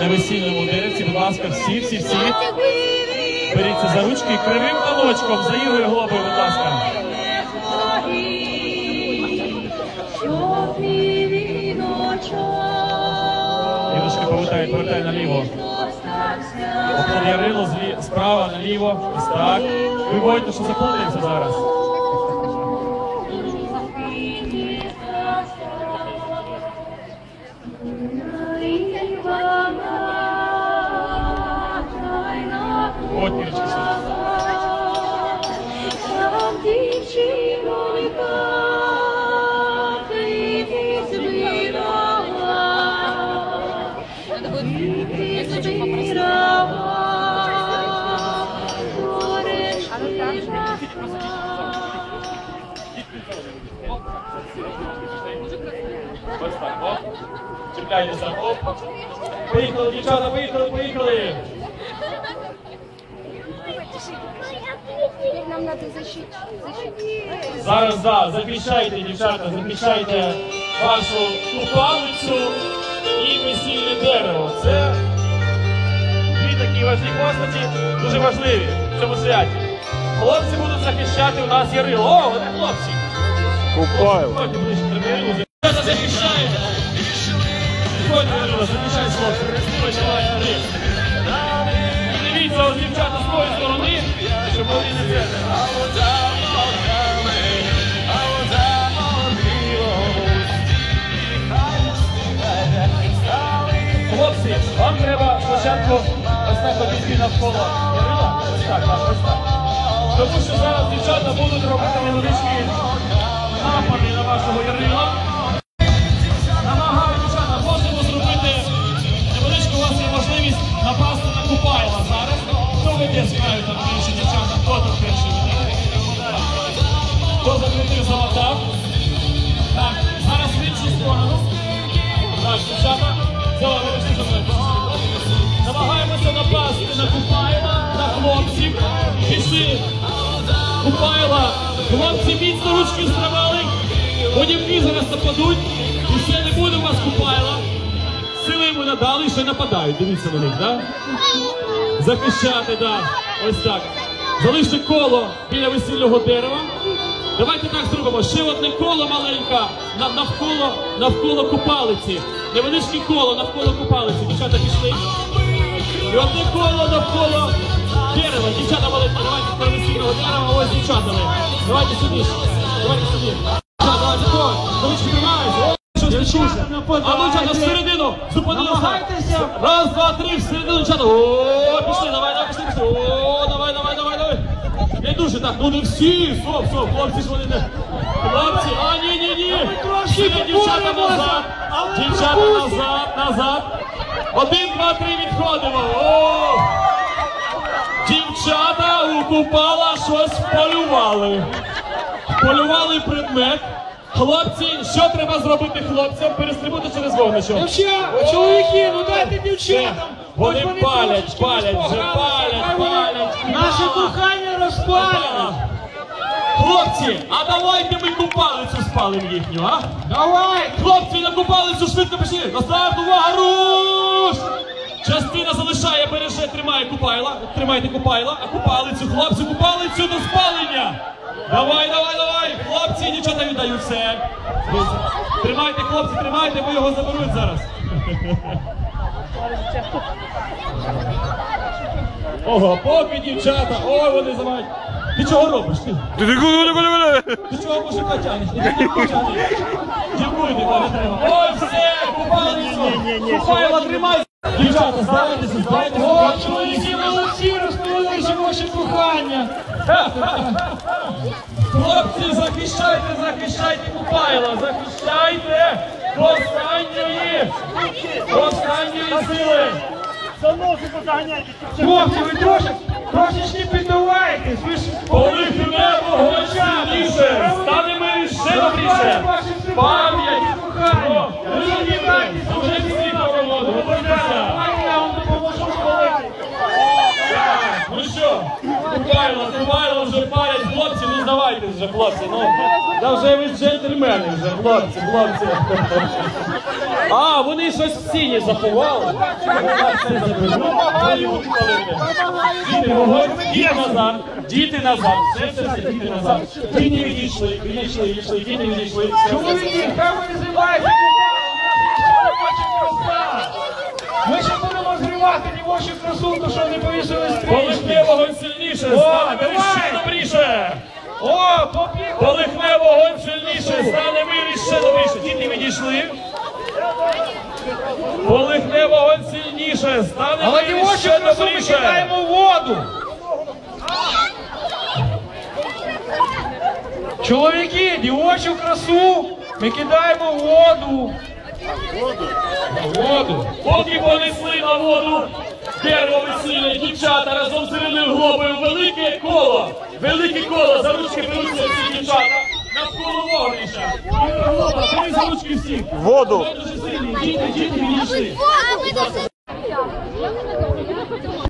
на весільному деревці. Будь ласка, всі, всі, всі. Беріться за ручки кривим молочком за Ірою Глобою, будь ласка. Ірочки повертають, повертають наліво. Ярило справа наліво. Ось так. Ви боїте, що заплутаємося зараз. Листочек попросить. Ось так, оп. Чіпляйтеся, оп. Поїхали, дівчата, поїхали, поїхали. Нам надо защитить. защитить. Зараз, да, захищайте, дівчата, захищайте вашу купалицю і весільне дерево. Це дві такі важливі постаті, дуже важливі в цьому святі. Хлопці будуть захищати у нас Ярило. О, вони хлопці. Купаю. Дівчата захищаєте. Ходьте, Ярило, захищайте хлопці. Хлопці, вам треба спочатку ось так обійти навколо Ось так, ось так. Тому що зараз дівчата будуть робити невеличкі напади на вашого Ярила. Намагаємося напасти на Купайла, на хлопців. Пішли. Купайла. Хлопці міцно ручки стримали. Водівки зараз нападуть. І все не буде у вас Купайла. Сили йому надали ще нападають. Дивіться на них, так? Захищати, так. Ось так. Залиште коло біля весільного дерева. Давайте так зробимо. Ще одне коло маленьке навколо, навколо купалиці. Невеличке коло навколо купалиці. Дівчата пішли. І одне коло навколо дерева. Дівчата маленькі, давайте коло весільного дерева, ось з дівчатами. Давайте сюди. Давайте сюди. Давайте коло. Ручки тримаються. О, Що стачуся? А ну, дівчата, всередину. Зупинилися. Раз, два, три, всередину, дівчата. О, пішли, давай, давай, пішли, пішли. О, давай, давай, давай, давай. Не дуже так, ну не всі. Стоп, стоп, хлопці ж вони не. Хлопці, а ні, ні, ні. Всі дівчата назад. Дівчата назад, назад. Один, два, три, відходимо. О! Дівчата у Купала щось полювали. Полювали предмет. Хлопці, що треба зробити хлопцям? Перестрибути через вогнище. Дівчата, чоловіки, ну дайте дівчатам. Вони палять, палять, вже палять, палять. Наше кохання розпалено. Хлопці, а давайте ми купалицю спалимо їхню, а? Давай. Хлопці, на купалицю швидко пішли! На старт, увага, руш! Частина залишає, береже, тримає купайла, тримайте купайла, а купалицю, хлопці, купалицю до спалення! Давай, давай, давай! Хлопці, дівчата віддають все. Тримайте, хлопці, тримайте, бо його заберуть зараз. Ого, поки дівчата, ой, вони завають. Ти чого робиш? Ти? Ти ти чого мужика тянеш? Йди, не треба. Ой, все, купалицю. Купайла, тримай. Дівчата, здавайтеся, здавайтеся. О, чоловіки, молодці, розповіли, що ваше кохання. Хлопці, захищайте, захищайте Купайла, захищайте до останньої сили. Хлопці, ви трошки, трошечки піддавайтесь. Ви ж Полихи небо, гостяніше, стане ми ще добріше. Пам'ять про дуже всі проводу. Давайте я вам допоможу спалити. Ну що, Купайло, Купайло вже палять хлопці, ну здавайте вже, хлопці, ну. Та вже ви джентльмени вже, хлопці, хлопці. А, вони щось в сіні заховали. Діти, вогонь, діти назад, діти назад, все, все, все, діти назад. Діти відійшли, відійшли, відійшли, діти відійшли. Чоловіки, хай ви не Ми ще будемо зривати дівочу красу, то що не повісили Полихне стрічки. вогонь сильніше, стане ще добріше. О, побіг! Полихне вогонь сильніше, стане ще добріше. Діти відійшли. Полихне вогонь сильніше, стане Але дівочу ще ми добріше. в воду. Чоловіки, дівочу красу ми кидаємо в воду. В воду. Поки понесли на воду дерево весільне, дівчата разом з Іриною Глобою велике коло, велике коло, за ручки беруться всі дівчата, ручки всі. Воду. Діти, діти